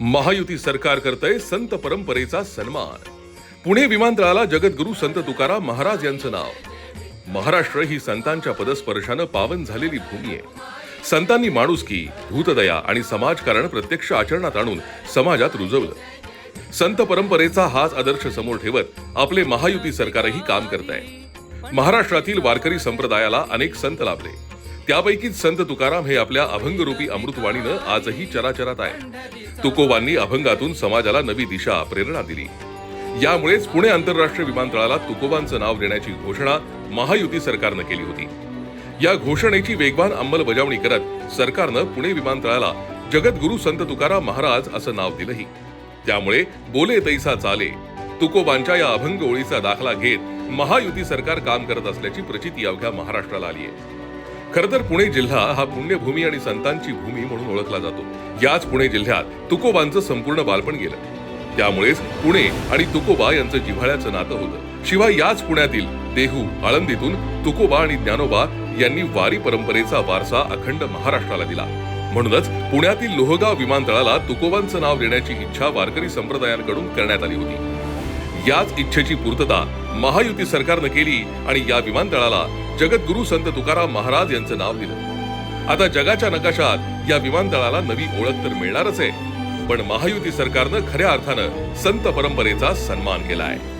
महायुती सरकार करतय संत परंपरेचा सन्मान. पुणे विमानतळाला जगद्गुरू संत तुकाराम महाराज यांचं नाव. महाराष्ट्र ही संतांच्या पदस्पर्शानं पावन झालेली भूमी आहे. संतांनी माणुसकी भूतदया आणि समाजकारण प्रत्यक्ष आचरणात आणून समाजात रुजवलं. संत परंपरेचा हाच आदर्श समोर ठेवत आपले महायुती सरकारही काम करत आहे महाराष्ट्रातील वारकरी संप्रदायाला अनेक संत लाभले. त्यापैकीच संत तुकाराम हे आपल्या अभंगरूपी अमृतवाणीनं आजही चराचरात आहे तुकोबांनी अभंगातून समाजाला नवी दिशा प्रेरणा दिली. यामुळेच पुणे आंतरराष्ट्रीय विमानतळाला तुकोबांचं नाव देण्याची घोषणा महायुती सरकारनं केली होती. या घोषणेची वेगवान अंमलबजावणी करत सरकारनं पुणे विमानतळाला जगद्गुरु संत तुकाराम महाराज असं नाव दिलंही. त्यामुळे बोले तैसा चाले तुकोबांच्या या अभंग ओळीचा दाखला घेत महायुती सरकार काम करत असल्याची प्रचिती अवघ्या महाराष्ट्राला आली आहे खरं तर पुणे जिल्हा हा पुण्यभूमी आणि संतांची भूमी म्हणून ओळखला जातो. याच पुणे जिल्ह्यात तुकोबांचं संपूर्ण बालपण गेलं. त्यामुळेच पुणे आणि तुकोबा यांचं जिव्हाळ्याचं नातं होतं. शिवाय याच पुण्यातील देहू आळंदीतून तुकोबा आणि ज्ञानोबा यांनी वारी परंपरेचा वारसा अखंड महाराष्ट्राला दिला. म्हणूनच पुण्यातील लोहगाव विमानतळाला तुकोबांचं नाव देण्याची इच्छा वारकरी संप्रदायांकडून करण्यात आली होती. याच इच्छेची पूर्तता महायुती सरकारनं केली आणि या विमानतळाला जगद्गुरु संत तुकाराम महाराज यांचं नाव दिलं. आता जगाच्या नकाशात या विमानतळाला नवी ओळख तर मिळणारच आहे पण महायुती सरकारनं खऱ्या अर्थानं संत परंपरेचा सन्मान केला आहे